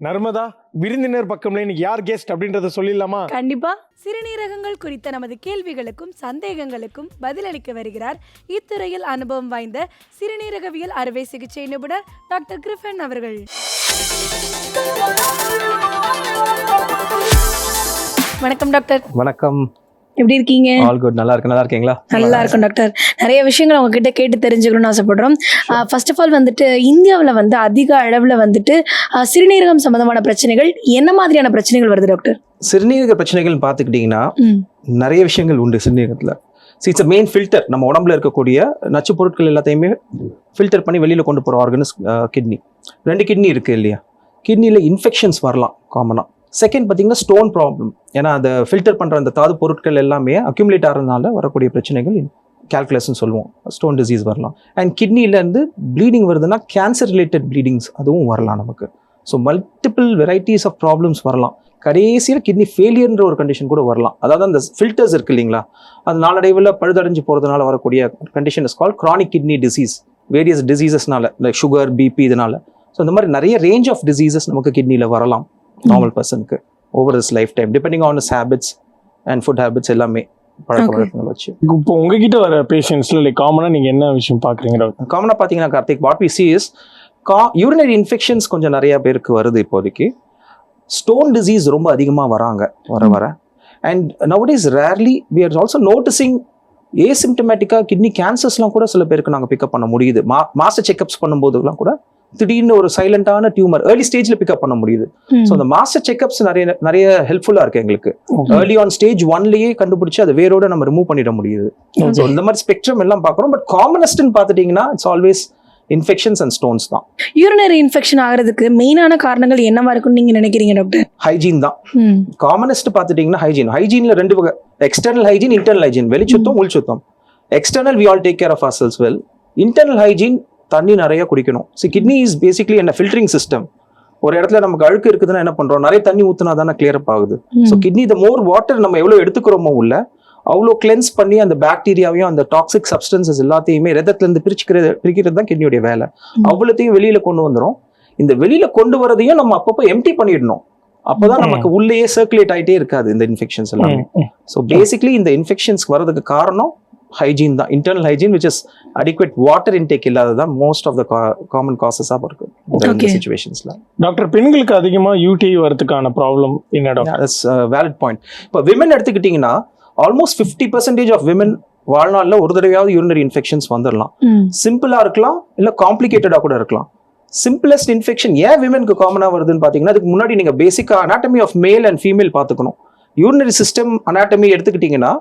நர்மதா விருந்தினர் பக்கம்ல இன்னைக்கு யார் கெஸ்ட் அப்படின்றத சொல்லிடலாமா? கண்டிப்பா. சிறுநீரகங்கள் குறித்த நமது கேள்விகளுக்கும் சந்தேகங்களுக்கும் பதிலளிக்க வருகிறார் இத்துறையில் அனுபவம் வாய்ந்த சிறுநீரகவியல் அறுவை சிகிச்சை நிபுணர் டாக்டர் கிரிஃபன் அவர்கள். வணக்கம் டாக்டர். வணக்கம். எப்படி இருக்கீங்க? ஆல் குட் நல்லா இருக்கு நல்லா இருக்கீங்களா? நல்லா இருக்கும் டாக்டர். நிறைய விஷயங்கள் உங்ககிட்ட கேட்டு தெரிஞ்சுக்கணும்னு ஆசைப்படுறோம். ஃபர்ஸ்ட் ஆஃப் ஆல் வந்துட்டு இந்தியாவில் வந்து அதிக அளவில் வந்துட்டு சிறுநீரகம் சம்பந்தமான பிரச்சனைகள் என்ன மாதிரியான பிரச்சனைகள் வருது டாக்டர்? சிறுநீரக பிரச்சனைகள் பார்த்துக்கிட்டிங்கன்னா நிறைய விஷயங்கள் உண்டு சிறுநீரகத்தில். இட்ஸ் மெயின் ஃபில்டர் நம்ம உடம்புல இருக்கக்கூடிய நச்சு பொருட்கள் எல்லாத்தையுமே ஃபில்டர் பண்ணி வெளியில் கொண்டு போகிற ஆர்கன்ஸ் கிட்னி ரெண்டு கிட்னி இருக்குது இல்லையா? கிட்னியில் இன்ஃபெக்ஷன்ஸ் வரலாம் காமனாக செகண்ட் பார்த்தீங்கன்னா ஸ்டோன் ப்ராப்ளம் ஏன்னா அந்த ஃபில்டர் பண்ணுற அந்த தாது பொருட்கள் எல்லாமே அக்யூமுலேட் ஆகிறதுனால வரக்கூடிய பிரச்சனைகள் கால்குலஸ்ன்னு சொல்லுவோம். ஸ்டோன் டிசீஸ் வரலாம். அண்ட் கிட்னிலேருந்து ப்ளீடிங் வருதுன்னா கேன்சர் ரிலேட்டட் ப்ளீடிங்ஸ் அதுவும் வரலாம் நமக்கு. So multiple varieties of problems வரலாம். கடைசியில் கிட்னி ஃபெயிலியர்ன்ற ஒரு கண்டிஷன் கூட வரலாம். அதாவது அந்த ஃபில்டர்ஸ் இருக்கு இல்லைங்களா? அது நாளடைவில் பழுதடைஞ்சு போகிறதுனால வரக்கூடிய condition is call chronic kidney disease various டிசீசஸ்னால like sugar BP இதனால. ஸோ இந்த மாதிரி நிறைய ரேஞ்ச் ஆஃப் டிசீசஸ் நமக்கு கிட்னியில் வரலாம். நார்மல் பர்சனுக்கு over this lifetime depending on his habits and food habits எல்லாமே பழக்க. வழக்கங்கள் வச்சு. இப்போ உங்ககிட்ட வர பேஷண்ட்ஸ்ல லைக் காமனா நீங்க என்ன விஷயம் பாக்குறீங்க டாக்டர் காமனாக பார்த்தீங்கன்னா Karthik what we see is கா யூரினரி இன்ஃபெக்ஷன்ஸ் கொஞ்சம் நிறைய பேருக்கு வருது இப்போதைக்கு. ஸ்டோன் டிசீஸ் ரொம்ப அதிகமாக வராங்க வர வர. And nowadays rarely we are also noticing ஏசிம்டமேட்டிக்காக kidney கேன்சர்ஸ்லாம் கூட சில பேருக்கு நாங்கள் பிக்கப் பண்ண முடியுது. மா மாஸ்டர் செக்அப்ஸ் பண்ணும்போதெல்லாம் கூட திடீர்னு ஒரு சைலண்டான டியூமர் ஏர்லி ஸ்டேஜில் பிக்கப் பண்ண முடியுது. ஸோ அந்த மாஸ்டர் செக்அப்ஸ் நிறைய நிறைய ஹெல்ப்ஃபுல்லாக இருக்கு எங்களுக்கு. ஏர்லி ஆன் ஸ்டேஜ் ஒன்லயே கண்டுபிடிச்சு அதை வேரோட நம்ம ரிமூவ் பண்ணிட முடியுது. ஸோ இந்த மாதிரி ஸ்பெக்ட்ரம் எல்லாம் பார்க்குறோம். பட் காமனஸ்ட்னு பார்த்துட்டிங்கன்னா it's always infections and stones தான். யூரினரி இன்ஃபெக்ஷன் ஆகிறதுக்கு மெயினான காரணங்கள் என்னவா இருக்கும்னு நீங்க நினைக்கிறீங்க டாக்டர் ஹைஜீன் தான். காமனஸ்ட் பார்த்துட்டிங்கன்னா ஹைஜீன் ஹைஜீனில் ரெண்டு வகை. எக்ஸ்டர்னல் ஹைஜீன் இன்டர்னல் ஹைஜீன் வெளிச்சுத்தம் உள் சுத்தம் external we all take care of ourselves well internal hygiene தண்ணி நிறைய குடிக்கணும். சி கிட்னி இஸ் பேசிக்லி என்ன ஃபில்டரிங் சிஸ்டம் ஒரு இடத்துல நமக்கு அழுக்கு இருக்குதுன்னா என்ன பண்றோம்? நிறைய தண்ணி ஊத்துனா தானே கிளியர் அப் ஆகுது so kidney the more water நம்ம எவ்வளோ எடுத்துக்கிறோமோ உள்ள அவ்வளோ கிளென்ஸ் பண்ணி அந்த பாக்டீரியாவையும் அந்த டாக்ஸிக் சப்ஸ்டன்சஸ் எல்லாத்தையுமே ரத்தத்துலேருந்து பிரிச்சுக்கிறது பிரிக்கிறது தான் கிட்னியோடைய வேலை. அவ்வளோத்தையும் வெளியில கொண்டு வந்துரும். இந்த வெளியில கொண்டு வரதையும் நம்ம அப்பப்போ எம்டி பண்ணிடணும். அப்பதான். நமக்கு உள்ளேயே சர்க்குலேட் ஆயிட்டே இருக்காது இந்த இன்ஃபெக்ஷன்ஸ் எல்லாமே. ஸோ பேசிக்லி இந்த இன்ஃபெக்ஷன்ஸ் வரதுக்கு காரணம் ஹைஜீன் தான். Internal hygiene which is adequate water intake இல்லாததான் most of the common காசஸாக இருக்கு இந்த Okay. சுச்சுவேஷன்ஸ்ல டாக்டர் பெண்களுக்கு அதிகமா யூடி வரதுக்கான ப்ராப்ளம் என்ன தட்ஸ் வேலிட் பாயிண்ட் இப்போ விமன் எடுத்துக்கிட்டிங்கன்னா almost fifty percentage of women வாழ்நாளில் ஒரு தடவையாவது யூரினரி இன்ஃபெக்ஷன்ஸ் வந்துடலாம் சிம்பிளாக இருக்கலாம் இல்லை காம்ப்ளிகேட்டடாக கூட இருக்கலாம். சிம்பிளஸ்ட் இன்ஃபெக்ஷன் ஏன் விமனுக்கு காமனாக வருதுன்னு பார்த்தீங்கன்னா அதுக்கு முன்னாடி நீங்கள் பேசிக்காக anatomy of male and female பார்த்துக்கணும். யூரினரி சிஸ்டம் அனாட்டமி எடுத்துக்கிட்டிங்கன்னா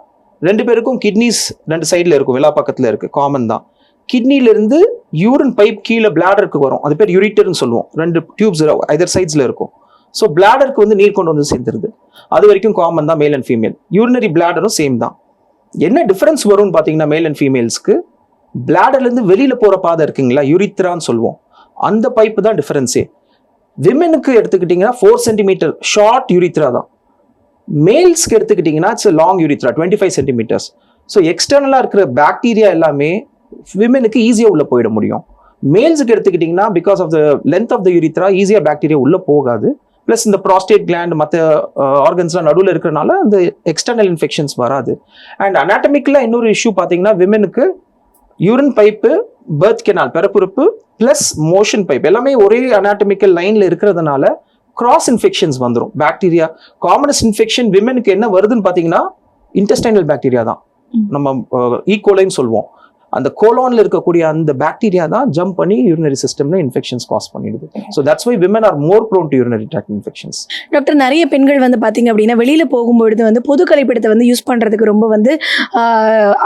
ரெண்டு பேருக்கும் கிட்னிஸ் ரெண்டு சைடில் இருக்கும் விழா பக்கத்தில் இருக்குது காமன் தான் கிட்னிலேருந்து யூரின் பைப் கீழே பிளாடருக்கு வரும். அது பேர் யூரிட்டர்னு சொல்லுவோம். ரெண்டு டியூப்ஸ் ஐதர் சைட்ஸில் இருக்கும். ஸோ பிளாடருக்கு வந்து நீர் கொண்டு வந்து சேர்ந்துருது அது வரைக்கும் காமன் தான் மேல் அண்ட் ஃபீமேல் யூரினரி பிளாடரும் சேம் தான். என்ன டிஃப்ரென்ஸ் வரும்னு பார்த்தீங்கன்னா மேல் அண்ட் ஃபீமேல்ஸ்க்கு பிளாடர்லேருந்து வெளியில் போகிற பாதை இருக்குங்களா? யூரித்ரான்னு சொல்லுவோம். அந்த பைப்பு தான் டிஃப்ரென்ஸே விமெனுக்கு எடுத்துக்கிட்டிங்கன்னா ஃபோர் சென்டிமீட்டர் ஷார்ட் யூரித்ரா தான். மேல்ஸ்க்கு எடுத்துக்கிட்டிங்கன்னா it's long urethra twenty five centimetres so எக்ஸ்டர்னலாக இருக்கிற பாக்டீரியா எல்லாமே விமெனுக்கு ஈஸியாக உள்ளே போயிட முடியும். மேல்ஸுக்கு எடுத்துக்கிட்டிங்கன்னா because of the length of the urethra ஈஸியாக பாக்டீரியா உள்ளே போகாது. ப்ளஸ் இந்த ப்ராஸ்டேட் கிளாண்ட் மற்ற ஆர்கன்ஸ்லாம் நடுவில் இருக்கிறனால அந்த எக்ஸ்டர்னல் இன்ஃபெக்ஷன்ஸ் வராது. அண்ட் அனாட்டமிக்கில் இன்னொரு இஷ்யூ பார்த்தீங்கன்னா விமனுக்கு யூரின் பைப்பு பர்த் கெனால் பிறப்புறுப்பு ப்ளஸ் மோஷன் பைப் எல்லாமே ஒரே அனாட்டமிக்கல் லைனில் இருக்கிறதுனால கிராஸ் இன்ஃபெக்ஷன்ஸ் வந்துடும் பாக்டீரியா காமனஸ்ட் இன்ஃபெக்ஷன் விமெனுக்கு என்ன வருதுன்னு பார்த்தீங்கன்னா இன்டெஸ்டைனல் பாக்டீரியா தான். நம்ம ஈகோலைன்னு சொல்லுவோம் அந்த கோலான்ல இருக்கக்கூடிய அந்த பாக்டீரியா தான் ஜம்ப் பண்ணி யூரினரி சிஸ்டம்ல இன்ஃபெக்ஷன்ஸ் காஸ் பண்ணிடுது. So that's why women are more prone to urinary tract infections doctor நிறைய பெண்கள் வந்து பாத்தீங்க அப்படின்னா வெளியில போகும்பொழுது வந்து பொது கழிப்பிடத்தை வந்து யூஸ் பண்றதுக்கு ரொம்ப வந்து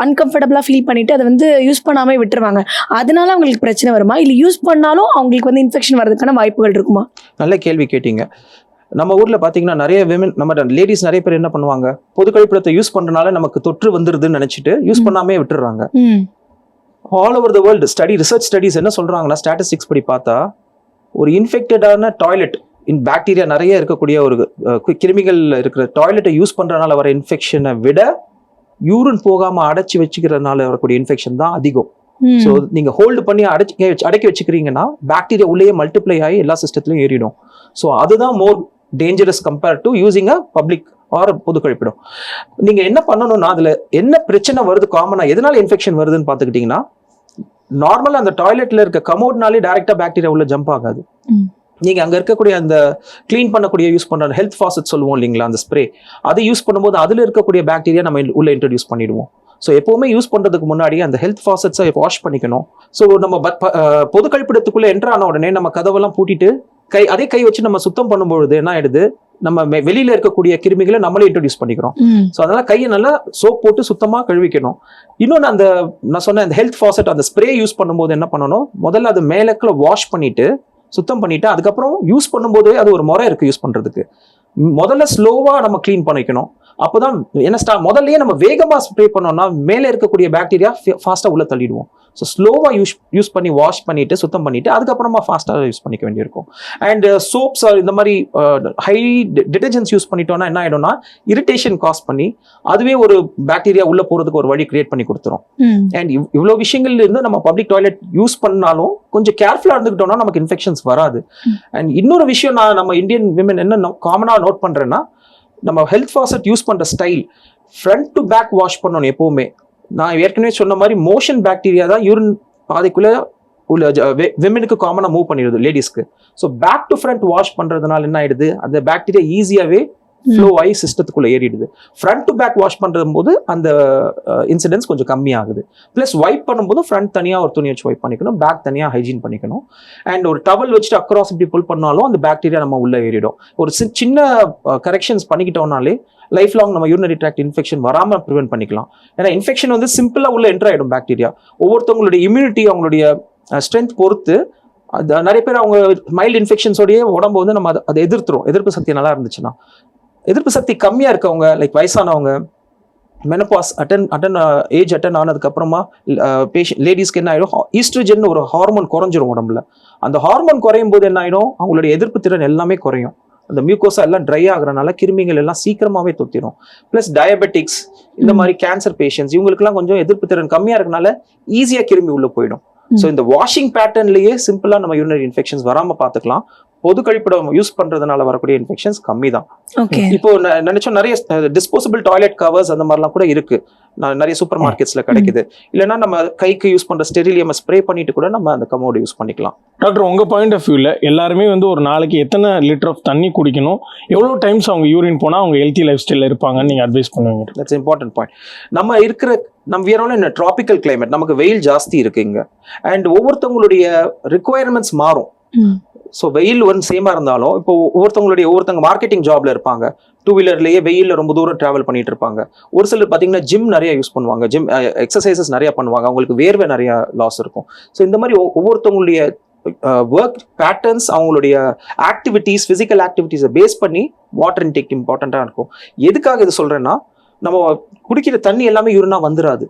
அன்கம்ஃபர்டபுளா ஃபீல் பண்ணிட்டு அதை வந்து யூஸ் பண்ணாம விட்டுருவாங்க. அதனால அவங்களுக்கு பிரச்சனை வருமா? இல்ல யூஸ் பண்ணாலும் அவங்களுக்கு வந்து இன்ஃபெக்ஷன் வரதுக்கான வாய்ப்புகள் இருக்குமா? நல்ல கேள்வி கேட்டீங்க. நம்ம ஊர்ல பாத்தீங்கன்னா நிறைய விமன் நம்ம லேடிஸ் நிறைய பேர் என்ன பண்ணுவாங்க? பொது கழிப்பிடத்தை யூஸ் பண்றதுனால நமக்கு தொற்று வந்துருதுன்னு நினைச்சிட்டு யூஸ். பண்ணாமே விட்டுறாங்க all over the world study research studies என்ன சொல்றாங்கன்னா ஸ்டாட்டிஸ்டிக்ஸ் படி பார்த்தா ஒரு இன்ஃபெக்டடான டாய்லெட் இன் பாக்டீரியா நிறைய இருக்கக்கூடிய ஒரு கிருமிகள் இருக்கிற டாய்லெட்டை யூஸ் பண்றதுனால வர இன்ஃபெக்ஷனை விட யூரின் போகாம அடைச்சி வச்சுக்கிறதுனால வரக்கூடிய இன்ஃபெக்ஷன் தான் அதிகம். ஸோ நீங்க ஹோல்டு பண்ணி அடைச்சி அடக்கி வச்சுக்கிறீங்கன்னா பாக்டீரியா உள்ளேயே மல்டிப்ளை ஆகி எல்லா சிஸ்டத்துலையும் ஏறிடும். ஸோ அதுதான் more dangerous compare to using a public or பொது கழிப்பிடம். நீங்க என்ன பண்ணணும்னா அதுல என்ன பிரச்சனை வருது காமனா எதனால இன்ஃபெக்ஷன் வருதுன்னு பார்த்துக்கிட்டிங்கன்னா நார்மலா அந்த டாய்லெட்ல இருக்க கமோட்னாலே டைரக்டா பாக்டீரியா உள்ள ஜம்ப் ஆகாது. நீங்க அங்க இருக்கக்கூடிய அந்த க்ளீன் பண்ணக்கூடிய யூஸ் பண்ற ஹெல்த் ஃபாசட் சொல்லுவோம் இல்லைங்களா அந்த ஸ்ப்ரே அதை யூஸ் பண்ணும்போது அதுல இருக்கக்கூடிய பாக்டீரியா நம்ம உள்ள இன்ட்ரடியூஸ் பண்ணிடுவோம். ஸோ எப்பவுமே யூஸ் பண்றதுக்கு முன்னாடி அந்த ஹெல்த் ஃபாசட்ஸை வாஷ் பண்ணிக்கணும். ஸோ நம்ம ப- ப- அஹ் பொது கழிப்பிடத்துக்குள்ள என்ட்ரு ஆன உடனே நம்ம கதவெல்லாம் பூட்டிட்டு கை அதே கை வச்சு நம்ம சுத்தம் பண்ணும்பொழுது என்ன ஆயிடுது? நம்ம வெளியில இருக்கக்கூடிய கிருமிகளை நம்மளே இன்ட்ரடியூஸ் பண்ணிக்கிறோம். ஸோ அதனால கையை நல்லா சோப் போட்டு சுத்தமாக கழுவிக்கணும். இன்னொன்று அந்த நான் சொன்ன அந்த ஹெல்த் ஃபாசட் அந்த ஸ்ப்ரே யூஸ் பண்ணும்போது என்ன பண்ணணும்? முதல்ல அது மேலக்குள்ள வாஷ் பண்ணிட்டு சுத்தம் பண்ணிட்டு அதுக்கப்புறம் யூஸ் பண்ணும்போதே அது ஒரு முறை இருக்கு யூஸ் பண்றதுக்கு. முதல்ல ஸ்லோவா நம்ம க்ளீன் பண்ணிக்கணும். அப்பதான் என்ன ஸ்டா முதல்லயே நம்ம வேகமா ஸ்ப்ரே பண்ணோம்னா மேலே இருக்கக்கூடிய பாக்டீரியா ஃபாஸ்டா உள்ள தள்ளிடுவோம். ஸோ ஸ்லோவா யூஸ் யூஸ் பண்ணி வாஷ் பண்ணிட்டு சுத்தம் பண்ணிட்டு அதுக்கப்புறமா ஃபாஸ்டா யூஸ் பண்ணிக்க வேண்டியிருக்கும். அண்ட் சோப்ஸ் இந்த மாதிரி ஹை டிடர்ஜென்ட்ஸ் யூஸ் பண்ணிட்டோம்னா என்ன ஆயிடும்னா இரிட்டேஷன் காஸ் பண்ணி அதுவே ஒரு பாக்டீரியா உள்ள போறதுக்கு ஒரு வழி கிரியேட் பண்ணி கொடுத்துரும். அண்ட் இவ்வளோ விஷயங்கள்ல இருந்து நம்ம பப்ளிக் டாய்லெட் யூஸ் பண்ணாலும் கொஞ்சம் கேர்ஃபுல்லா இருந்துக்கிட்டோம்னா நமக்கு இன்ஃபெக்ஷன்ஸ் வராது. அண்ட் இன்னொரு விஷயம் நான் நம்ம இந்தியன் விமன் என்ன காமனா நோட் பண்றேன்னா நம்ம ஹெல்த் ஃபாசட் யூஸ் பண்ற style front to back wash பண்ணணும் எப்போவுமே. நான் ஏற்கனவே சொன்ன மாதிரி மோஷன் பாக்டீரியா தான் யூரின் பாதைக்குள்ள உள்ள விமனுக்கு காமனாக மூவ் பண்ணிடுது லேடிஸ்க்கு so back to front wash பண்றதுனால என்ன ஆயிடுது? அந்த பாக்டீரியா ஈஸியாகவே ஃப்ளோ ஆகி சிஸ்டத்துக்குள்ள ஏறிடுது. ஃப்ரண்ட் டு பேக் வாஷ் பண்றது போது அந்த இன்சிடென்ட்ஸ் கொஞ்சம் கம்மியாகுது. ப்ளஸ் வைப் பண்ணும்போது ஃப்ரண்ட் தனியாக ஒரு துணி வச்சு வைப் பண்ணிக்கணும். பேக் தனியாக ஹைஜீன் பண்ணிக்கணும். அண்ட் ஒரு டவல் வச்சுட்டு அக்ராஸ் இப்படி புல் பண்ணாலும் அந்த பாக்டீரியா நம்ம உள்ளே ஏறிடும். ஒரு சி- சின்ன கரெக்ஷன்ஸ் பண்ணிக்கிட்டோம்னாலே லைஃப் லாங் நம்ம யூரினரி ட்ராக்ட் இன்ஃபெக்ஷன் வராமல் ப்ரிவென்ட் பண்ணிக்கலாம். ஏன்னா இன்ஃபெக்ஷன் வந்து சிம்பிளாக உள்ள என்டர் ஆகிடும் பாக்டீரியா ஒவ்வொருத்தவங்களுடைய இம்யூனிட்டி அவங்களுடைய ஸ்ட்ரென்த் பொறுத்து அது நிறைய பேர் அவங்க மைல்டு இன்ஃபெக்ஷன்ஸோடய உடம்பு வந்து நம்ம அதை அதை எதிர்த்துரும். எதிர்ப்பு சக்தி நல்லா இருந்துச்சுன்னா. எதிர்ப்பு சக்தி கம்மியாக இருக்கவங்க லைக் வயசானவங்க menopause attain attain age attain ஆனதுக்கு அப்புறமா பேஷண்ட் லேடிஸ்க்கு என்ன ஆயிடும்? ஈஸ்ட்ரஜன் ஒரு ஹார்மோன் குறைஞ்சிரும் உடம்புல. அந்த ஹார்மோன் குறையும் போது என்ன ஆயிடும்? அவங்களுடைய எதிர்ப்பு திறன் எல்லாமே குறையும். அந்த மியூக்கோசா எல்லாம் ட்ரை ஆகுறனால கிருமிகள் எல்லாம் சீக்கிரமாவே தொத்திரும். ப்ளஸ் டயபெட்டிக்ஸ் இந்த மாதிரி கேன்சர் பேஷண்ட்ஸ் இவங்களுக்குலாம் கொஞ்சம் எதிர்ப்பு திறன் கம்மியா இருக்கனால ஈஸியா கிருமி உள்ள போயிடும். ஸோ இந்த வாஷிங் பேட்டர்ன்லயே சிம்பிளா நம்ம யூரினரி இன்ஃபெக்ஷன்ஸ் வராம பார்த்துக்கலாம். பொது கழிப்பிடம் யூஸ் பண்றதுனால வரக்கூடிய இன்ஃபெக்ஷன்ஸ் கம்மி தான் ஓகே இப்போ நினைச்சோம் நிறைய டிஸ்போசபிள் டாய்லெட் கவர்ஸ் அந்த மாதிரிலாம் கூட இருக்கு. நிறைய சூப்பர் மார்க்கெட்ஸ்ல கிடைக்குது. இல்லைன்னா நம்ம கைக்கு யூஸ் பண்ற ஸ்டெரிலியம் ஸ்ப்ரே பண்ணிட்டு கூட நம்ம அந்த கமோடு யூஸ் பண்ணிக்கலாம். டாக்டர் உங்க பாயிண்ட் ஆஃப் வியூல எல்லாருமே வந்து ஒரு நாளைக்கு எத்தனை லிட்டர் ஆஃப் தண்ணி குடிக்கணும்? எவ்வளவு டைம்ஸ் அவங்க யூரின் போனா அவங்க ஹெல்த்தி லைஃப் ஸ்டைல இருப்பாங்கன்னு நீங்க அட்வைஸ் பண்ணுவீங்க? தட்ஸ் இம்பார்ட்டன்ட் பாயிண்ட் நம்ம இருக்கிற நம்ம வியரோல இந்த ட்ராபிக்கல் climate. நமக்கு வெயில் ஜாஸ்தி இருக்கு இங்க. அண்ட் ஒவ்வொருத்தவங்களுடைய ரிக்குவயர்மெண்ட்ஸ் மாறும். ஸோ வெயில் ஒன் சேமாக இருந்தாலும் இப்போ ஒவ்வொருத்தவங்களுடைய ஒவ்வொருத்தவங்க மார்க்கெட்டிங் ஜாப்ல இருப்பாங்க. டூ வீலர்லேயே வெயிலில் ரொம்ப தூரம் ட்ராவல் பண்ணிட்டு இருப்பாங்க. ஒரு சிலர் பார்த்தீங்கன்னா ஜிம் நிறைய யூஸ் பண்ணுவாங்க. ஜிம் எக்ஸசைசஸ் நிறைய பண்ணுவாங்க. அவங்களுக்கு வேர்வை நிறைய லாஸ் இருக்கும். ஸோ இந்த மாதிரி ஒவ்வொருத்தவங்களுடைய ஒர்க் பேட்டர்ன்ஸ் அவங்களுடைய ஆக்டிவிட்டீஸ் ஃபிசிக்கல் ஆக்டிவிட்டீஸை பேஸ் பண்ணி வாட்டர் இன்டேக் இம்பார்ட்டண்ட்டாக இருக்கும். எதுக்காக இது சொல்றேன்னா நம்ம குடிக்கிற தண்ணி எல்லாமே யூரினா வந்துடாது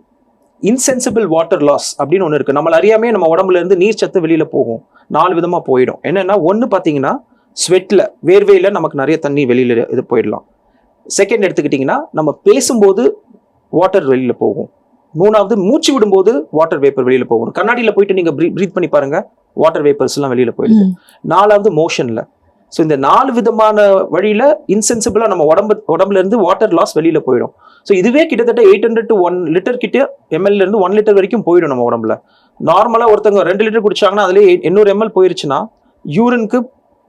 இன்சென்சிபிள் வாட்டர் லாஸ் அப்படின்னு ஒன்று இருக்கு. நம்மள அறியாமே நம்ம உடம்புல இருந்து நீர் சத்து வெளியில போகும். நாலு விதமா போயிடும். என்னன்னா ஒன்று பார்த்தீங்கன்னா ஸ்வெட்ல வேர்வையில நமக்கு நிறைய தண்ணி வெளியில இது போயிடலாம். செகண்ட் எடுத்துக்கிட்டிங்கன்னா நம்ம பேசும்போது வாட்டர் வெளியில போகும். மூணாவது மூச்சு விடும்போது வாட்டர் வேப்பர் வெளியில போகும். கண்ணாடியில போயிட்டு நீங்க ப்ரீத் பண்ணி பாருங்க வாட்டர் வேப்பர்ஸ் எல்லாம் வெளியில போயிடுது. நாலாவது மோஷன்ல ஸோ இந்த நாலு விதமான வழியில இன்சென்சிபிளா நம்ம உடம்பு உடம்புல இருந்து வாட்டர் லாஸ் வெளியில போயிடும். ஸோ இதுவே கிட்டத்தட்ட eight hundred to one litre கிட்ட எம்எல்ல இருந்து ஒன் லிட்டர் வரைக்கும் போயிடும் நம்ம உடம்புல. நார்மலா ஒருத்தவங்க ரெண்டு லிட்டர் குடிச்சாங்கன்னா அதுலேயே எண்ணூறு எம்எல் போயிருச்சுன்னா யூரினுக்கு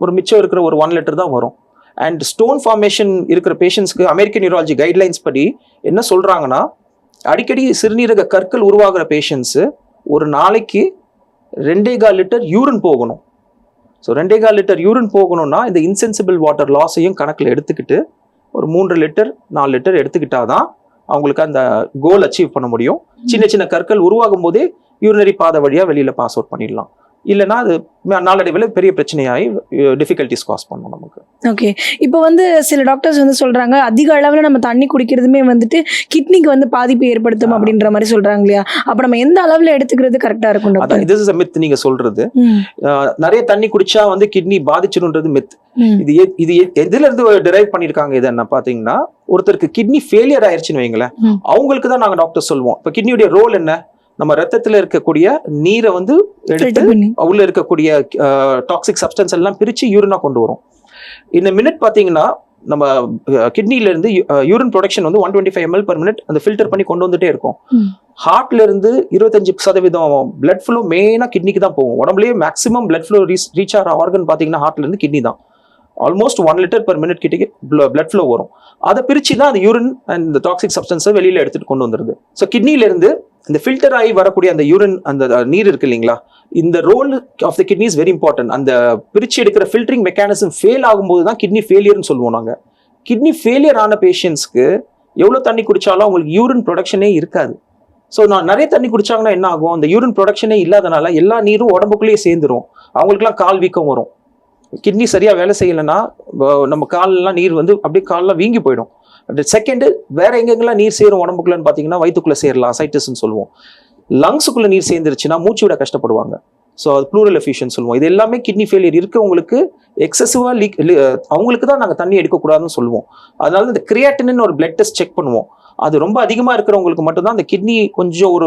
ஒரு மிச்சம் இருக்கிற ஒரு ஒன் லிட்டர் தான் வரும். அண்ட் ஸ்டோன் ஃபார்மேஷன் இருக்கிற பேஷண்ட்ஸ்க்கு அமெரிக்கன் நியூராலஜி கைட்லைன்ஸ் படி என்ன சொல்றாங்கன்னா அடிக்கடி சிறுநீரக கற்கள் உருவாகிற பேஷண்ட்ஸு ஒரு நாளைக்கு ரெண்டே கால் லிட்டர் யூரின் போகணும். ஸோ ரெண்டே கால் லிட்டர் யூரின் போகணும்னா இந்த இன்சென்சிபிள் வாட்டர் லாஸையும் கணக்கில் எடுத்துக்கிட்டு ஒரு மூன்று லிட்டர் நாலு லிட்டர் எடுத்துக்கிட்டாதான் அவங்களுக்கு அந்த கோல் அச்சீவ் பண்ண முடியும். சின்ன சின்ன கற்கள் உருவாகும் போதே யூரினரி பாதை வழியா வெளியில பாஸ் அவுட் பண்ணிடலாம். இல்லைன்னா அது நாளடைவில் பெரிய பிரச்சனையாகி டிஃபிகல்ட்டிஸ் காஸ் பண்ணும் நமக்கு. ஓகே இப்போ வந்து சில டாக்டர்ஸ் வந்து சொல்றாங்க அதிக அளவில் நம்ம தண்ணி குடிக்கிறதுமே வந்துட்டு கிட்னிக்கு வந்து பாதிப்பு ஏற்படுத்தும் அப்படின்ற மாதிரி சொல்றாங்க இல்லையா? அப்போ நம்ம எந்த அளவில் எடுத்துக்கிறது கரெக்டாக இருக்கும் அதான் இது மித் நீங்க சொல்றது. ம், அஹ், நிறைய தண்ணி குடிச்சா வந்து கிட்னி பாதிச்சிடுன்றது மித் இது இது எதுல இருந்து டிரைவ் பண்ணிருக்காங்க இது என்ன பாத்தீங்கன்னா ஒருத்தருக்கு கிட்னி ஃபெயிலியர் ஆயிருச்சுன்னு வைங்களேன். அவங்களுக்கு தான் நாங்க டாக்டர் சொல்லுவோம் இப்ப கிட்னியுடைய ரோல் என்ன? நம்ம ரத்தத்துல இருக்கக்கூடிய நீரை வந்து எடுத்து. உள்ள இருக்கக்கூடிய டாக்ஸிக் சப்ஸ்டன்ஸ் எல்லாம் பிரிச்சு யூரினா கொண்டு வரும் இந்த மினிட் பார்த்தீங்கன்னா நம்ம கிட்னில இருந்து யூரின் ப்ரொடக்ஷன் வந்து one twenty five ML per minute அந்த ஃபில்டர் பண்ணி கொண்டு வந்துட்டே இருக்கும். ஹார்ட்ல இருந்து இருபத்தஞ்சு சதவீதம் பிளட் ஃப்ளோ மெயினா கிட்னிக்கு தான் போகும் உடம்புலயே maximum blood flow reach reach ஆகிற ஆர்கன் பார்த்தீங்கன்னா ஹார்ட்ல இருந்து கிட்னி தான் almost one litre per minute கிட்டே பிளட் ஃப்ளோ வரும். அதை பிரித்து தான் அந்த யூரின் அண்ட் இந்த டாக்ஸிக் சப்ஸ்டன்ஸை வெளியில் எடுத்துகிட்டு கொண்டு வந்துருது. ஸோ கிட்னிலேருந்து இந்த ஃபில்டர் ஆகி வரக்கூடிய அந்த யூரின் அந்த நீர் இருக்கு இல்லைங்களா? இந்த role of the kidney is very important அந்த பிரிச்சு எடுக்கிற ஃபில்டரிங் மெக்கானிசம் ஃபெயில் ஆகும்போது தான் கிட்னி ஃபெயிலியர்னு சொல்லுவோம் நாங்கள் கிட்னி ஃபெயிலியர் ஆன பேஷண்ட்ஸ்க்கு எவ்வளோ தண்ணி குடித்தாலும் அவங்களுக்கு யூரின் ப்ரொடக்ஷனே இருக்காது. ஸோ நான் நிறைய தண்ணி குடிச்சாங்கன்னா என்ன ஆகும்? அந்த யூரின் ப்ரொடக்ஷனே இல்லாதனால எல்லா நீரும் உடம்புக்குள்ளேயே சேர்ந்துரும். அவங்களுக்குலாம் கால் வீக்கம் வரும். கிட்னி சரியாக வேலை செய்யலைன்னா நம்ம கால்லாம் நீர் வந்து அப்படியே கால்லாம் வீங்கி போயிடும். செகண்டு வேற எங்கெங்கெல்லாம் நீர் சேரும் உடம்புக்குள்ளன்னு பார்த்தீங்கன்னா வயிற்றுக்குள்ளே சேரலாம் சைட்டிஸ்ன்னு சொல்லுவோம். லங்ஸுக்குள்ளே நீர் சேர்ந்துருச்சுன்னா மூச்சு விட கஷ்டப்படுவாங்க. ஸோ அது ப்ளூரல் எஃபிஷியன் சொல்லுவோம். இது எல்லாமே கிட்னி ஃபெயிலியர் இருக்கவங்களுக்கு எக்ஸசிவாக லீக் அவங்களுக்கு தான் நாங்கள் தண்ணி எடுக்கக்கூடாதுன்னு சொல்லுவோம். அதனால இந்த கிரியாட்டின்னு ஒரு பிளட் டெஸ்ட் செக் பண்ணுவோம். அது ரொம்ப அதிகமாக இருக்கிறவங்களுக்கு மட்டும்தான் அந்த கிட்னி கொஞ்சம் ஒரு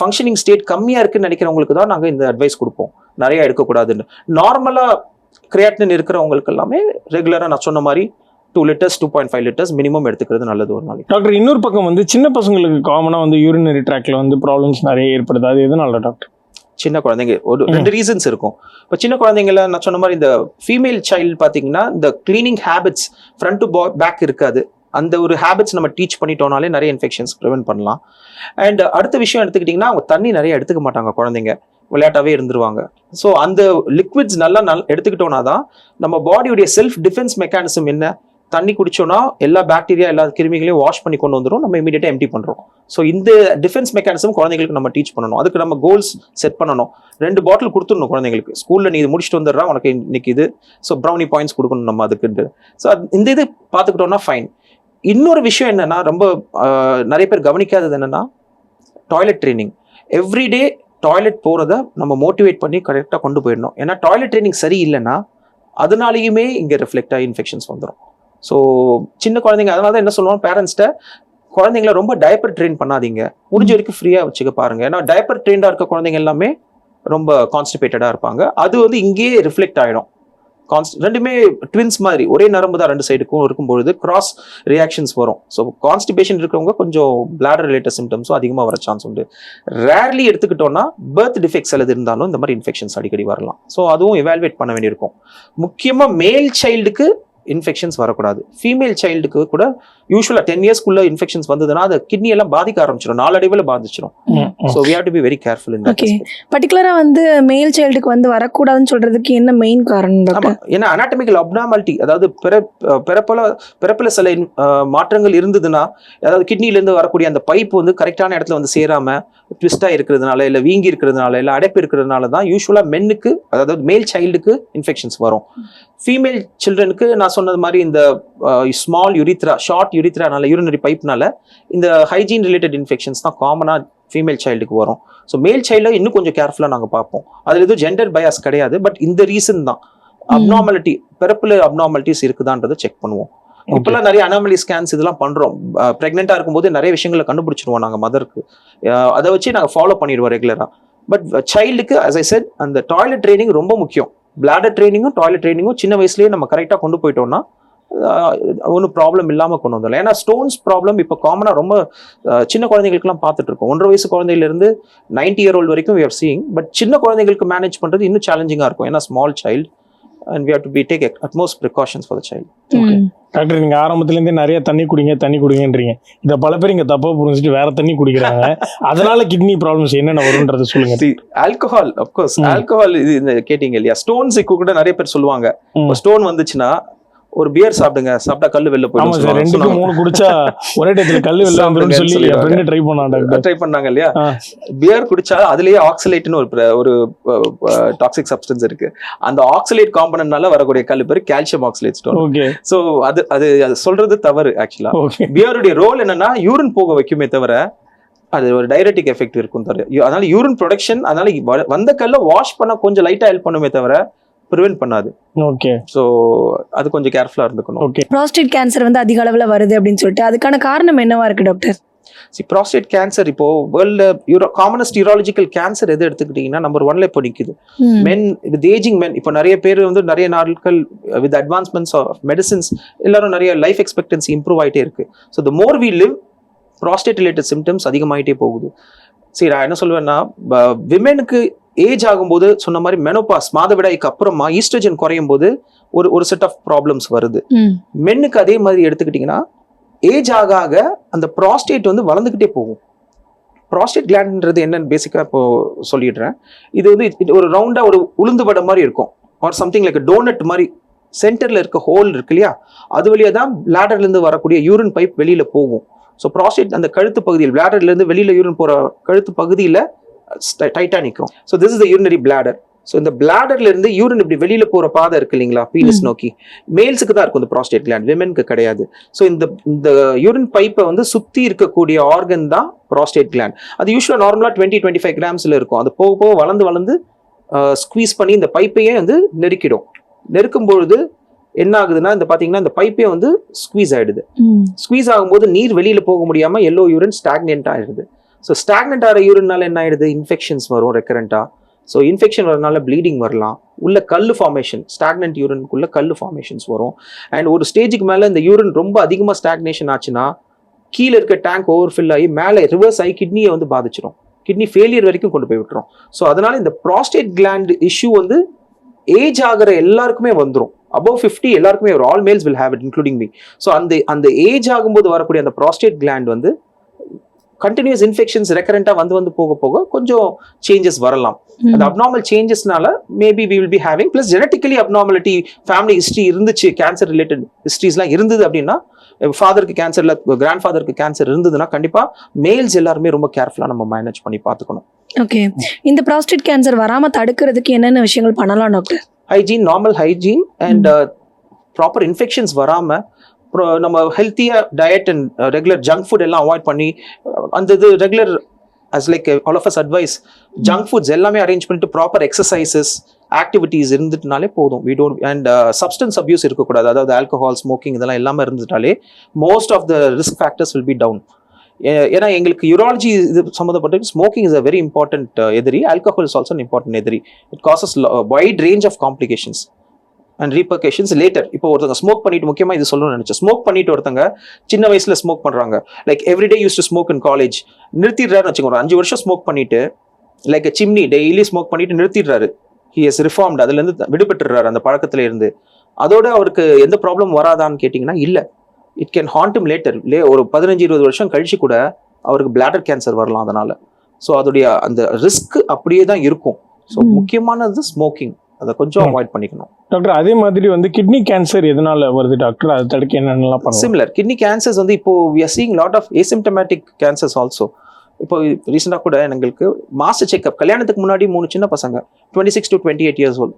ஃபங்க்ஷனிங் ஸ்டேட் கம்மியாக இருக்குன்னு நினைக்கிறவங்களுக்கு தான் நாங்கள் இந்த அட்வைஸ் கொடுப்போம். நிறையா எடுக்கக்கூடாதுன்னு. நார்மலாக கிரியாட்டின் இருக்கிறவங்களுக்கு எல்லாமே ரெகுலராக நான் சொன்ன மாதிரி two litres two point five litres minimum எடுத்துக்கிறது நல்லது ஒரு நாளைக்கு. டாக்டர் இன்னொரு பக்கம் வந்து சின்ன பசங்களுக்கு காமனாக வந்து யூரினரி ட்ராக்ல வந்து ப்ராப்ளம்ஸ் நிறைய ஏற்படுது. அது எதனால டாக்டர் சின்ன குழந்தைங்க ஒரு ரெண்டு ரீசன்ஸ் இருக்கும். இப்போ சின்ன குழந்தைங்கள நான் சொன்ன மாதிரி இந்த ஃபீமேல் சைல்டு பார்த்தீங்கன்னா இந்த cleaning habits front to back இருக்காது. அந்த ஒரு ஹேபிட்ஸ் நம்ம டீச் பண்ணிட்டோம்னாலே நிறைய இன்ஃபெக்ஷன்ஸ் ப்ரிவென்ட் பண்ணலாம். அண்ட் அடுத்த விஷயம் எடுத்துக்கிட்டிங்கன்னா அவங்க தண்ணி நிறைய எடுத்துக்க மாட்டாங்க குழந்தைங்க. விளையாட்டாவே இருந்துருவாங்க. ஸோ அந்த லிக்விட்ஸ் நல்லா நல் எடுத்துக்கிட்டோன்னா தான் நம்ம பாடியுடைய செல்ஃப் டிஃபென்ஸ் மெக்கானிசம் என்ன? தண்ணி குடிச்சோன்னா எல்லா பாக்டீரியா எல்லா கிருமிகளையும் வாஷ் பண்ணி கொண்டு வந்துடும் நம்ம இமீடியட்டாக எம்டி பண்ணுறோம் ஸோ இந்த டிஃபென்ஸ் மெக்கானிசம் குழந்தைங்களுக்கு நம்ம டீச் பண்ணணும். அதுக்கு நம்ம கோல்ஸ் செட் பண்ணணும். ரெண்டு பாட்டில் கொடுத்துடணும் குழந்தைங்களுக்கு. ஸ்கூலில் நீ இது முடிச்சுட்டு வந்துடுறா உனக்கு இன்னைக்கு இது. ஸோ ப்ரௌனி பாயிண்ட்ஸ் கொடுக்கணும் நம்ம அதுக்கு ஸோ இந்த இது பார்த்துக்கிட்டோம்னா ஃபைன் இன்னொரு விஷயம் என்னென்னா ரொம்ப நிறைய பேர் கவனிக்காதது என்னென்னா டாய்லெட் ட்ரைனிங் எவ்ரிடே டாய்லெட் போகிறத நம்ம மோட்டிவேட் பண்ணி கரெக்டாக கொண்டு போயிடணும். ஏன்னா டாய்லெட் ட்ரைனிங் சரி இல்லைன்னா அதனாலேயுமே இங்கே ரிஃப்ளெக்ட் ஆகி இன்ஃபெக்ஷன்ஸ் வந்துடும் ஸோ சின்ன குழந்தைங்க அதனால தான் என்ன சொல்லுவோம் பேரண்ட்ஸ்கிட்ட குழந்தைங்கள ரொம்ப டயப்பர் ட்ரெயின் பண்ணாதீங்க. முடிஞ்ச வரைக்கும் ஃப்ரீயாக வச்சுக்க பாருங்க. ஏன்னா டயப்பர் ட்ரெயின்டாக இருக்க குழந்தைங்க எல்லாமே ரொம்ப கான்ஸ்டிபேட்டடாக இருப்பாங்க. அது வந்து இங்கேயே ரிஃப்ளெக்ட் ஆகிடும் கான்ஸ்ட் ரெண்டுமே ட்வின்ஸ் மாதிரி ஒரே நரம்பு தான் ரெண்டு சைடுக்கும் இருக்கும்பொழுது கிராஸ் ரியாக்ஷன்ஸ் வரும். ஸோ கான்ஸ்டிபேஷன் இருக்கிறவங்க கொஞ்சம் பிளாடர் ரிலேட்டட் சிம்டம்ஸும் அதிகமாக வர சான்ஸ் உண்டு. ரேர்லி எடுத்துக்கிட்டோம்னா பர்த் டிஃபெக்ட்ஸ் அல்லது இருந்தாலும் இந்த மாதிரி இன்ஃபெக்ஷன்ஸ் அடிக்கடி வரலாம். ஸோ அதுவும் எவால்வேட் பண்ண வேண்டியிருக்கும். முக்கியமாக மேல் சைல்டுக்கு இன்ஃபெக்ஷன்ஸ் வரக்கூடாது. ஃபீமேல் சைல்டுக்கு கூட யூஸ்வலாக டென் இயர்ஸ்க்குள்ள இன்ஃபெக்ஷன்ஸ் வந்ததுன்னா அது கிட்னி எல்லாம் பாதிக்க ஆரம்பிச்சிடும் நாளடைவில் பாதிச்சிடும் so we have to be very careful in Okay. பர்டிகுலரா வந்து மேல் சைல்டுக்கு வந்து வரக்கூடாதுன்னு சொல்றதுக்கு என்ன மெயின் காரணம் ஏன்னா அனாட்டமிக்கல் அப்னாமாலிட்டி அதாவது பிறப்- பிறப்புல பிறப்புல சில மாற்றங்கள் இருந்ததுன்னா அதாவது கிட்னில இருந்து வரக்கூடிய அந்த பைப் வந்து கரெக்டான இடத்துல வந்து சேராம ட்விஸ்டா இருக்கிறதுனால இல்ல வீங்கி இருக்கிறதுனால இல்ல அடைப்பு இருக்கிறதுனால தான் யூஸ்வலா மென்னுக்கு அதாவது மேல் சைல்டுக்கு இன்ஃபெக்ஷன்ஸ் வரும். ஃபீமேல் சில்ட்ரனுக்கு நான் சொன்னது மாதிரி இந்த ஸ்மால் யுரித்ரா ஷார்ட் யுரித்ரானால யூரினரி பைப்னால இந்த ஹைஜீன் ரிலேட்டட் இன்ஃபெக்ஷன்ஸ் தான் காமனா ஃபீமேல் சைல்டுக்கு வரும். ஸோ மேல் சைல்டை இன்னும் கொஞ்சம் கேர்ஃபுல்லாக நாங்கள் பார்ப்போம். அதில் எதுவும் ஜெண்டர் பயாஸ் கிடையாது பட் இந்த ரீசன் தான். அப்நார்மாலிட்டி பிறப்புல அப்நார்மாலிட்டிஸ் இருக்குதான்றதை செக் பண்ணுவோம். இப்பெல்லாம் நிறைய அனாமலி ஸ்கேன்ஸ் இதெல்லாம் பண்றோம். பிரெக்னெண்டா இருக்கும்போது நிறைய விஷயங்களை கண்டுபிடிச்சிருவோம் நாங்க மதருக்கு அதை வச்சு நாங்க ஃபாலோ பண்ணிடுவோம் ரெகுலரா பட் சைல்டுக்கு as I said அந்த டாய்லெட் ட்ரைனிங் ரொம்ப முக்கியம். பிளாடர் ட்ரைனிங்கும் டாய்லெட் ட்ரைனிங்கும் சின்ன வயசுலேயே நம்ம கரெக்டாக கொண்டு போயிட்டோம்னா ஒன்றும் ப்ராப்ளம் இல்லாமல் கொண்டு வந்துடலாம். ஏன்னா ஸ்டோன்ஸ் ப்ராப்ளம் இப்போ காமனாக ரொம்ப சின்ன குழந்தைங்களுக்குலாம் பார்த்துட்டு இருக்கோம் ஒன்றரை வயசு குழந்தையிலேருந்து நைன்டி இயர் ஓல்டு வரைக்கும் வி ஆர் சீயிங் பட் சின்ன குழந்தைங்களுக்கு மேனேஜ் பண்ணுறது இன்னும் சேலஞ்சிங்காக இருக்கும். ஏன்னா small child and we have to be take utmost precautions for the child. Doctor நீங்க ஆரம்பத்துல இருந்தே நிறைய தண்ணி குடிங்க தண்ணி குடிங்கன்றீங்க. இத பல பேர் இங்க தப்பா புரிஞ்சுட்டு வேற தண்ணி குடிக்கிறாங்க. அதனால கிட்னி ப்ராப்ளம்ஸ் என்னென்ன வரும்ன்றத சொல்லுங்க. Alcohol of course. ஆல்கஹால் இது இந்த கேட்டீங்க இல்லையா? ஸ்டோன்ஸ் கூட நிறைய பேர் சொல்லுவாங்க. ஸ்டோன் வந்துச்சுன்னா ஒரு பியர் சாப்பிடுங்க. சாப்பிட்டா கல்லு வெளில போயிடும் மூணு குடிச்சா ஒரே டயத்துல கல்லு வெளில வந்துரும் சொல்லி. ஃப்ரெண்டு ட்ரை பண்ணான் டாக்டர் ட்ரை பண்ணாங்க இல்லையா. பியர் குடிச்சா அதுலயே ஆக்சலேட்னு ஒரு ஒரு டாக்ஸிக் சப்ஸ்டன்ஸ் இருக்கு. அந்த ஆக்சலேட் காம்பனன்ட்னால வரக்கூடிய கல்லு பேர் calcium oxalate stone okay so அது அது சொல்றது தவறு ஆக்சுவலா பியருடைய ரோல் என்னன்னா யூரின் போக வைக்குமே தவிர அது ஒரு டைரட்டிக் எஃபெக்ட் இருக்கும் தவிர. அதனால யூரின் ப்ரொடக்ஷன் அதனால வந்த கல்ல வாஷ் பண்ண கொஞ்சம் லைட்டா ஹெல்ப் பண்ணுமே தவிர ப்ரிவென்ட் பண்ணாது. ஓகே ஸோ அது கொஞ்சம் கேர்ஃபுல்லா இருந்துக்கணும். ஓகே ப்ராஸ்டேட் கேன்சர் வந்து அதிக அளவுல வருது அப்படின்னு சொல்லிட்டு அதுக்கான காரணம் என்னவா இருக்கு டாக்டர் சி ப்ராஸ்டேட் கேன்சர் இப்போ வேர்ல்டு யூரோ காமனஸ்ட் யூராலஜிக்கல் கேன்சர் எது எடுத்துக்கிட்டிங்கன்னா நம்பர் ஒன்ல இப்போ நிற்குது. மென் வித் ஏஜிங் மென் இப்போ நிறைய பேர் வந்து நிறைய நாட்கள் வித் அட்வான்ஸ்மெண்ட்ஸ் ஆஃப் மெடிசின்ஸ் எல்லாரும் நிறைய லைஃப் எக்ஸ்பெக்டன்சி இம்ப்ரூவ் ஆயிட்டே இருக்கு. So the more we live prostate related symptoms அதிகமாயிட்டே போகுது. சரி நான் என்ன சொல்லுவேன்னா விமெனுக்கு ஏஜ் ஆகும்போது சொன்ன மாதிரி மெனோபாஸ் மாதவிடாய்க்கு அப்புறமா ஈஸ்ட்ரஜன் குறையும் போது ஒரு ஒரு செட் ஆஃப் ப்ராப்ளம்ஸ் வருது. மென்னுக்கு அதே மாதிரி எடுத்துக்கிட்டிங்கன்னா ஏஜ் ஆக ஆக அந்த ப்ராஸ்டேட் வந்து வளர்ந்துக்கிட்டே போகும். ப்ராஸ்டேட் கிளாண்ட்ன்றது என்னன்னு பேசிக்காக இப்போ சொல்லிடுறேன். இது வந்து இது ஒரு ரவுண்டாக ஒரு உளுந்து வடை மாதிரி இருக்கும். ஆர் சம்திங் லைக் டோனட் மாதிரி சென்டரில் இருக்க ஹோல் இருக்கு இல்லையா? அது வழியாக தான் லேடர்லேருந்து வரக்கூடிய யூரின் பைப் வெளியில் போகும். ஸோ ப்ராஸ்டேட் அந்த கழுத்து பகுதியில் bladderல-இருந்து வெளியில் யூரின் போகிற கழுத்து பகுதியில் டைட்டாக நிற்கும் so this is the urinary bladder. So இந்த இருந்து யூரின் இப்படி வெளியில போற பாதை இருக்கு இல்லைங்களா? பீனஸ். நோக்கி. மேல்ஸுக்கு தான் இருக்கும் இந்த ப்ராஸ்டேட் கிளாண்ட் விமென்க்கு கிடையாது. ஸோ இந்த இந்த யூரின் பைப்பை வந்து சுத்தி இருக்கக்கூடிய ஆர்கன் தான் ப்ராஸ்டேட் கிளாண்ட் அது யூஸ்வலாக நார்மலாக டுவெண்ட்டி டுவெண்ட்டி ஃபைவ் கிராம்ஸ்ல இருக்கும். அது போக போக வளர்ந்து வளர்ந்து ஸ்குவீஸ் பண்ணி இந்த பைப்பையே வந்து நெருக்கிடும். நெருக்கும் பொழுது என்ன ஆகுதுன்னா இந்த பாத்தீங்கன்னா இந்த பைப்பே வந்து ஸ்குவீஸ் ஆயிடுது. ம். ஸ்குவீஸ் ஆகும்போது நீர் வெளியில போக முடியாம எல்லோ யூரின் ஸ்டாக்னென்ட் ஆயிடுது. ஸோ ஸ்டாக்னண்ட் ஆகிற யூரின்னால என்ன ஆயிடுது? இன்ஃபெக்ஷன்ஸ் வரும் ரெக்கரண்ட்டாக ஸோ இன்ஃபெக்ஷன் வரனால ப்ளீடிங் வரலாம். உள்ள கல் ஃபார்மேஷன் ஸ்டாக்னண்ட் யூரினுக்குள்ள கல் ஃபார்மேஷன்ஸ் வரும். அண்ட் ஒரு ஸ்டேஜுக்கு மேலே இந்த யூரின் ரொம்ப அதிகமாக ஸ்டாக்னேஷன் ஆச்சுன்னா கீழே இருக்க டேங்க் ஓவர் ஃபில் ஆகி மேலே ரிவர்ஸ் ஆகி கிட்னியை வந்து பாதிச்சிடும் கிட்னி ஃபெயிலியர் வரைக்கும் கொண்டு போய் விட்டுரும். ஸோ அதனால இந்த ப்ராஸ்டேட் கிளாண்ட் இஷ்யூ வந்து ஏஜ் ஆகிற எல்லாருக்குமே வந்துடும் அபவ் ஃபிஃப்டி எல்லாருக்குமே all males will have it including me so அந்த அந்த ஏஜ் ஆகும்போது வரக்கூடிய அந்த ப்ராஸ்டேட் கிளாண்ட் வந்து கண்டினியூஸ் இன்ஃபெக்ஷன்ஸ் ரெக்கரண்டா வந்து வந்து போக போக கொஞ்சம் சேஞ்சஸ் வரலாம். அந்த abnormal சேஞ்சஸ்னால maybe we will be having plus genetically abnormality family history இருந்துச்சு கேன்சர் ரிலேட்டட் ஹிஸ்ட்ரிஸ்லாம் இருந்தது அப்படின்னா ஃபாதருக்கு கேன்சர் இல்லை கிராண்ட் ஃபாதருக்கு கேன்சர் இருந்ததுன்னா கண்டிப்பா மேல்ஸ் எல்லாருமே ரொம்ப கேர்ஃபுல்லா நம்ம மேனேஜ் பண்ணி பார்த்துக்கணும். ஓகே இந்த ப்ராஸ்டேட் கேன்சர் வராம தடுக்கிறதுக்கு என்னென்ன விஷயங்கள் பண்ணலாம் doctor hygiene normal hygiene and proper infections வராம அப்புறம் நம்ம ஹெல்த்தியாக diet and regular junk food எல்லாம் அவாய்ட் பண்ணி அந்த இது regular as like all of us advise junk foods எல்லாமே அரேஞ்ச் பண்ணிட்டு ப்ராப்பர் எக்ஸசைசஸ் ஆக்டிவிட்டீஸ் இருந்துட்டுனாலே போதும். We don't and substance abuse இருக்கக்கூடாது. அதாவது ஆல்கஹால் ஸ்மோக்கிங் இதெல்லாம் எல்லாமே இருந்துட்டாலே most of the risk factors will be down ஏன்னா எங்களுக்கு யூராலஜி இது சம்மந்தப்பட்ட smoking is a very important எதிரி. ஆல்கஹால் இஸ் ஆல்சோ இம்பார்ட்டன்ட் எதிரி. It causes wide range of complications and repercussions later இப்போ ஒருத்தங்க ஸ்மோக் பண்ணிட்டு முக்கியமா இது சொல்லணும்னு நினைச்சேன். ஸ்மோக் பண்ணிட்டு ஒருத்தங்க சின்ன வயசுல ஸ்மோக் பண்றாங்க. Like every day use to smoke in college நிறுத்திடுறாருன்னு வச்சுக்கோங்க. ஒரு அஞ்சு வருஷம் ஸ்மோக் பண்ணிட்டு லைக் சிம்னி டெய்லி ஸ்மோக் பண்ணிட்டு நிறுத்திடுறாரு. ஹி இஸ் ரிஃபார்ம்டு அதுல இருந்து விடுபட்டுறாரு அந்த பழக்கத்துல இருந்து. அதோட அவருக்கு எந்த ப்ராப்ளம் வராதான்னு கேட்டிங்கன்னா இல்ல. It can haunt them later லே ஒரு பதினஞ்சு இருபது வருஷம் கழிச்சு கூட அவருக்கு bladder கேன்சர் வரலாம் அதனால. ஸோ அதோடைய அந்த ரிஸ்க் அப்படியே தான் இருக்கும். ஸோ. முக்கியமானது ஸ்மோக்கிங் அதை கொஞ்சம். அவாய்ட் பண்ணிக்கணும். டாக்டர் அதே மாதிரி வந்து கிட்னி கேன்சர் எதனால வருது டாக்டர்? அதை தடுக்க என்னென்னலாம் சிமிலர் கிட்னி கேன்சர்ஸ் வந்து இப்போ we are seeing lot of asymptomatic cancers also இப்போ ரீசெண்டாக கூட எங்களுக்கு மாஸ்டர் செக்அப் கல்யாணத்துக்கு முன்னாடி மூணு சின்ன பசங்க twenty six to twenty eight years old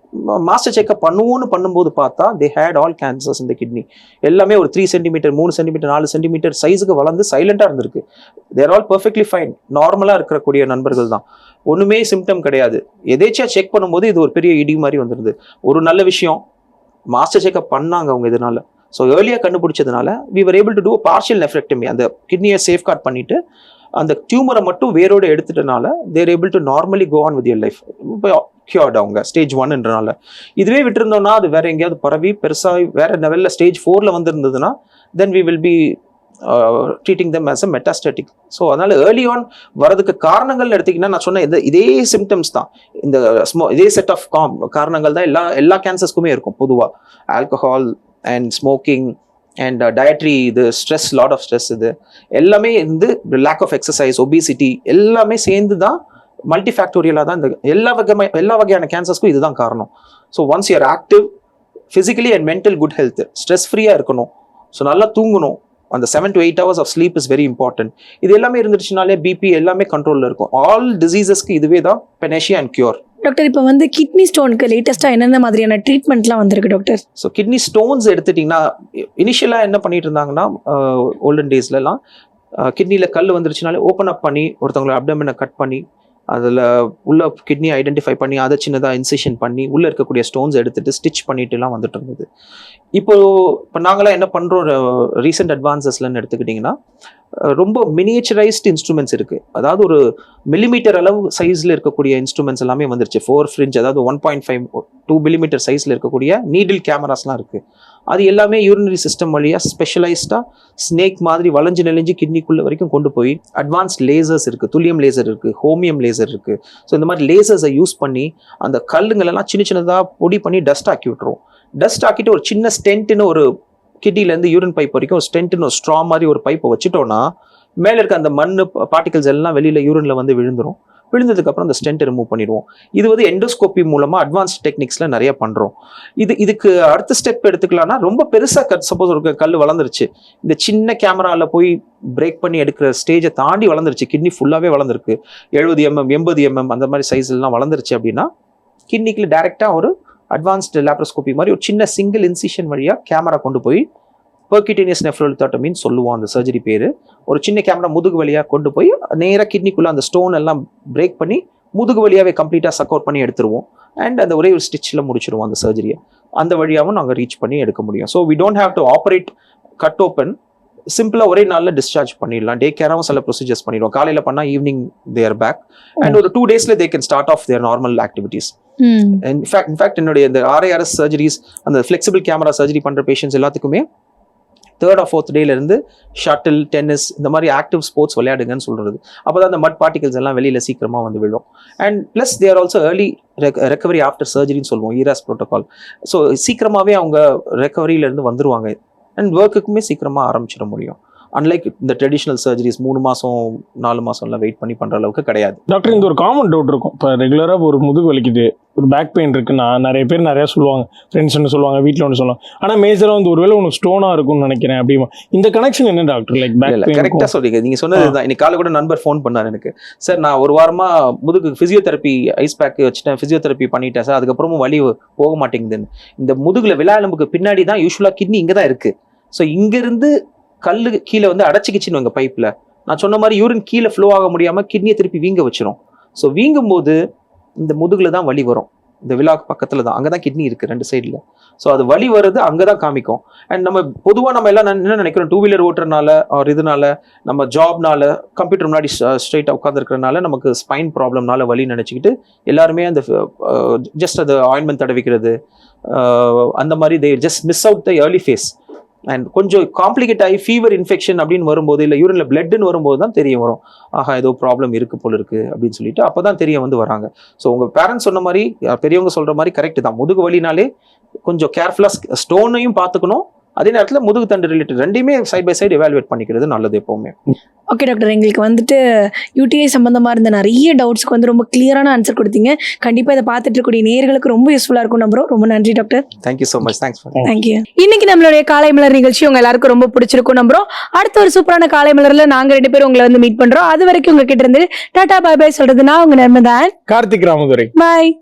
master checkup பண்ணுவோன்னு பண்ணும்போது பார்த்தா தே ஹேட் ஆல் கேன்சர்ஸ் இந்த கிட்னி எல்லாமே ஒரு த்ரீ சென்டிமீட்டர் மூணு சென்டிமீட்டர் நாலு சென்டிமீட்டர் சைஸுக்கு வளர்ந்து சைலண்டாக இருந்திருக்கு. தேர் ஆல் பர்ஃபெக்ட்லி ஃபைன் நார்மலாக இருக்கக்கூடிய நண்பர்கள் தான். ஒன்றுமே சிம்டம் கிடையாது. எதேச்சியாக செக் பண்ணும்போது இது ஒரு பெரிய இடி மாதிரி வந்துடுது ஒரு நல்ல விஷயம். மாஸ்டர் செக்அப் பண்ணாங்க அவங்க இதனால. ஸோ ஏர்லியாக கண்டுபிடிச்சதுனால we were able to do partial nephrectomy அந்த கிட்னியை சேஃப்கார்ட் பண்ணிட்டு அந்த டியூமரை மட்டும் வேரோட எடுத்துட்டனால they're able to normally go on with your life cured அவங்க ஸ்டேஜ் ஒன்னுன்றனால இதுவே விட்டுருந்தோம்னா அது வேற எங்கேயாவது பரவி பெருசாக வேற லெவலில் ஸ்டேஜ் ஃபோரில் வந்திருந்ததுன்னா then we will be treating them as a metastatic so அதனால் ஏர்லி ஆன் வரதுக்கு காரணங்கள் எடுத்திங்கன்னா நான் சொன்ன இந்த இதே சிம்டம்ஸ் தான். இந்த ஸ்மோ இதே செட் ஆஃப் காம் காரணங்கள் தான் எல்லா எல்லா கேன்சர்ஸ்க்குமே இருக்கும் பொதுவாக alcohol and smoking and dietary uh, இது ஸ்ட்ரெஸ் லாட் ஆஃப் ஸ்ட்ரெஸ் இது. எல்லாமே வந்து லேக் ஆஃப் எக்ஸசைஸ் ஒபிசிட்டி எல்லாமே சேர்ந்து தான் மல்டி ஃபேக்டோரியலாக தான் இந்த எல்லா வகை எல்லா வகையான கேன்சர்ஸ்க்கும் இதுதான் காரணம். So once you're active physically and mental good health stress ஃப்ரீயாக இருக்கணும். ஸோ நல்லா தூங்கணும். அந்த seven to eight hours of sleep is very important இது எல்லாமே இருந்துச்சுனாலே பிபி எல்லாமே கண்ட்ரோலில் இருக்கும். ஆல் டிசீசஸ்க்கு இதுவே தான் பெனேஷியா அண்ட் கியூர் டாக்டர் இப்போ வந்து கிட்னி ஸ்டோனுக்கு லேட்டஸ்ட்டாக என்னென்ன மாதிரியான ட்ரீட்மெண்ட்லாம் வந்திருக்கு டாக்டர் ஸோ கிட்னி ஸ்டோன்ஸ் எடுத்துட்டிங்கன்னா இனிஷியலாக என்ன பண்ணிட்டு இருந்தாங்கன்னா ஓல்டன் டேஸ்லலாம் கிட்னியில் கல் வந்துருச்சுனாலே ஓப்பன் அப் பண்ணி ஒருத்தவங்களோட அப்டமனை கட் பண்ணி அதில் உள்ள கிட்னி ஐடென்டிஃபை பண்ணி அதை சின்னதாக இன்சிஷன் பண்ணி உள்ளே இருக்கக்கூடிய ஸ்டோன்ஸ் எடுத்துட்டு ஸ்டிச் பண்ணிட்டுலாம் வந்துட்டு இருந்தது. இப்போ இப்போ நாங்களாம் என்ன பண்ணுறோம் ரீசெண்ட் அட்வான்சஸ்லன்னு எடுத்துக்கிட்டிங்கன்னா ரொம்ப மினியேச்சரைஸ்டு இன்ஸ்ட்ருமெண்ட்ஸ் இருக்குது அதாவது ஒரு மில்லிமீட்டர் அளவு சைஸில் இருக்கக்கூடிய இன்ஸ்ட்ருமெண்ட்ஸ் எல்லாமே வந்துருச்சு. ஃபோர் ஃப்ரிஞ்ச் அதாவது one point five two millimetre சைஸில் இருக்கக்கூடிய நீடில் கேமராஸ்லாம் இருக்குது அது எல்லாமே யூரினரி சிஸ்டம் வழியாக ஸ்பெஷலைஸ்டாக ஸ்னேக் மாதிரி வளைஞ்சு நெளிஞ்சு கிட்னிக்குள்ளே வரைக்கும் கொண்டு போய் அட்வான்ஸ் லேசர்ஸ் இருக்குது துல்லியம் லேசர் இருக்குது ஹோமியம் லேசர் இருக்குது ஸோ இந்த மாதிரி லேசர்ஸை யூஸ் பண்ணி அந்த கல்லுங்களெல்லாம் சின்ன சின்னதாக பொடி பண்ணி டஸ்ட் ஆக்கி விட்டுரும். டஸ்ட் ஆக்கிட்டு ஒரு சின்ன ஸ்டென்ட்னு ஒரு கிட்னிலேருந்து யூரின் பைப் வரைக்கும் ஒரு ஸ்டென்ட்னு ஒரு ஸ்ட்ரா மாதிரி ஒரு பைப்பை வச்சுட்டோம்னா மேலே இருக்க அந்த மண் பார்ட்டிகல்ஸ் எல்லாம் வெளியில் யூரினில் வந்து விழுந்துரும். விழுந்ததுக்கப்புறம் அந்த ஸ்டென்ட் ரிமூவ் பண்ணிடுவோம். இது வந்து எண்டோஸ்கோப்பி மூலமாக அட்வான்ஸ் டெக்னிக்ஸில் நிறைய பண்ணுறோம் இது இதுக்கு அடுத்த ஸ்டெப் எடுத்துக்கலாம்னா ரொம்ப பெருசாக கட் சப்போஸ் ஒரு கல் வளர்ந்துருச்சு. இந்த சின்ன கேமராவில் போய் பிரேக் பண்ணி எடுக்கிற ஸ்டேஜை தாண்டி வளர்ந்துருச்சு. கிட்னி ஃபுல்லாகவே வளர்ந்துருக்கு. எழுபது எம்எம் எண்பது எம்எம் அந்த மாதிரி சைஸ் எல்லாம் வளர்ந்துருச்சு அப்படின்னா கிட்னிக்கு டேரெக்டாக ஒரு அட்வான்ஸ்டு லேப்ரோஸ்கோபி மாதிரி ஒரு சின்ன சிங்கிள் இன்சிஷன் வழியாக கேமரா கொண்டு போய் பெர்கிட்டேனியஸ் நெஃப்ரோலித்தாட்டமின்னு சொல்லுவோம் அந்த சர்ஜரி பேர். ஒரு சின்ன கேமரா முதுகு வழியாக கொண்டு போய் நேராக கிட்னிக்குள்ளே அந்த ஸ்டோன் எல்லாம் பிரேக் பண்ணி முதுகு வழியாகவே கம்ப்ளீட்டாக சக்அவுட் பண்ணி எடுத்துருவோம். அண்ட் அந்த ஒரே ஒரு ஸ்டிச்சில் முடிச்சிருவோம் அந்த சர்ஜரியை அந்த வழியாகவும் நாங்கள் ரீச் பண்ணி எடுக்க முடியும். So we don't have to operate cut open சிம்பிளாக ஒரே நாளில் டிஸ்சார்ஜ் பண்ணிடலாம். டே கேராகவும் சில ப்ரொசீஜர்ஸ் பண்ணிடுவோம். காலையில் பண்ணால் ஈவினிங் தேர் பேக் அண்ட் ஒரு டூ டேஸில் they can start off their normal activities in fact in fact என்னுடைய இந்த ஆர்ஐஆர்எஸ் சர்ஜரிஸ் அந்த ஃப்ளெக்சிபிள் கேமரா சர்ஜரி பண்ணுற பேஷண்ட்ஸ் எல்லாத்துக்குமே தேர்ட் ஆர் ஃபோர்த் டேலேருந்து ஷட்டில் டென்னிஸ் இந்த மாதிரி ஆக்டிவ் ஸ்போர்ட்ஸ் விளையாடுங்கன்னு சொல்கிறது அப்போ தான் அந்த மட் பார்ட்டிகல்ஸ் எல்லாம் வெளியில் சீக்கிரமாக வந்து விழும். And plus they're also early recovery after சர்ஜரின்னு சொல்லுவோம். ஈராஸ் ப்ரோட்டோகால் ஸோ சீக்கிரமாகவே அவங்க ரெக்கவரியிலேருந்து வந்துருவாங்க. அண்ட் ஒர்க்குக்குமே சீக்கிரமாக ஆரம்பிச்சிட முடியும். அன்லைக் இந்த ட்ரெடிஷ்னல் சர்ஜரிஸ் மூணு மாதம் நாலு மாதம்லாம் வெயிட் பண்ணி பண்ணுற அளவுக்கு கிடையாது. டாக்டர் இந்த ஒரு காமன் டவுட் இருக்கும். இப்போ ரெகுலராக ஒரு முதுகு வலிக்குது ஒரு பேக் பெயின் இருக்குன்னா நிறைய பேர் நிறையா சொல்லுவாங்க. ஃப்ரெண்ட்ஸ் ஒன்று சொல்லுவாங்க வீட்டில் ஒன்று சொல்லுவாங்க. ஆனால் மேஜராக வந்து ஒருவேளை உனக்கு ஸ்டோனாக இருக்கும்னு நினைக்கிறேன் அப்படிமா இந்த கனெக்ஷன் என்ன டாக்டர் லைக் பேக் இல்ல பெயின் கரெக்டா சொல்றீங்க. நீங்க சொன்னது தான் இன்னைக்கு காலை கூட நண்பர் ஃபோன் பண்ணாரு எனக்கு. சார் நான் ஒரு வாரமா முதுகு பிசியோதெரப்பி ஐஸ் பேக் வச்சுட்டேன் பிசியோதெரப்பி பண்ணிட்டேன் சார் அதுக்கப்புறமும் வலி போக மாட்டேங்குதுன்னு. இந்த முதுகுல விழா எலும்புக்கு பின்னாடி தான் யூஸ்வலா கிட்னி இங்க தான் இருக்கு. ஸோ இங்க இருந்து கல்லு கீழே வந்து அடைச்சிக்கிச்சுன்னு உங்க பைப்பில் நான் சொன்ன மாதிரி யூரின் கீழே ஃப்ளோ ஆக முடியாமல் கிட்னியை திருப்பி வீங்க வச்சிரும். ஸோ வீங்கும் போது இந்த முதுகில் தான் வலி வரும். இந்த விழாக்கு பக்கத்தில் தான். அங்கே தான் கிட்னி இருக்குது ரெண்டு சைடில் ஸோ அது வலி வருது அங்கதான் காமிக்கும். அண்ட் நம்ம பொதுவாக நம்ம எல்லாம் என்ன நினைக்கிறோம்? டூ வீலர் ஓட்டுறனால ஆர் இதனால நம்ம ஜாப்னால கம்ப்யூட்டர் முன்னாடி ஸ்ட்ரைட்டாக உட்காந்துருக்கிறனால நமக்கு ஸ்பைன் ப்ராப்ளம்னால வலி நினச்சிக்கிட்டு எல்லாருமே அந்த ஜஸ்ட் அது ஆயின்மெண்ட் தடவிக்கிறது. அந்த மாதிரி they just miss out the early phase and கொஞ்சம் காம்ப்ளிகேட் ஆகி ஃபீவர் இன்ஃபெக்ஷன் அப்படின்னு வரும்போது இல்லை யூரின்ல பிளட்னு வரும்போது தான் தெரிய வரும். ஆஹா ஏதோ ப்ராப்ளம் இருக்கு போல இருக்கு அப்படின்னு சொல்லிட்டு அப்போ தான் தெரிய வந்து வராங்க. ஸோ உங்க பேரண்ட்ஸ் சொன்ன மாதிரி பெரியவங்க சொல்ற மாதிரி கரெக்ட் தான். முதுகு வலினாலே கொஞ்சம் கேர்ஃபுல்லாக ஸ்டோனையும் பார்த்துக்கணும். அதே நேரத்தில் முதுகு தண்டு ரிலேட்டட் ரெண்டையுமே சைட் பை சைடு எவாலுவேட் பண்ணிக்கிறது நல்லது எப்பவுமே. ஓகே டாக்டர் எங்களுக்கு வந்துட்டு யூடிஐ சம்மந்தமாக இருந்த நிறைய டவுட்ஸ்க்கு வந்து ரொம்ப கிளியரான ஆன்சர் கொடுத்தீங்க. கண்டிப்பாக இதை பார்த்துட்டு இருக்கக்கூடிய நேயர்களுக்கு ரொம்ப யூஸ்ஃபுல்லாக இருக்கும் நம்புறோம். ரொம்ப நன்றி doctor thank you so much thanks thank you இன்னைக்கு நம்மளுடைய காலை மலர் நிகழ்ச்சி உங்க எல்லாருக்கும் ரொம்ப பிடிச்சிருக்கும் நம்புறோம். அடுத்த ஒரு சூப்பரான காலை மலர்ல நாங்க ரெண்டு பேரும் உங்களை வந்து மீட் பண்றோம். அது வரைக்கும் உங்ககிட்ட இருந்து டாடா பை பை சொல்றது நான் உங்க நர்மதான் கார்த்திக் ராமதுரை. பாய்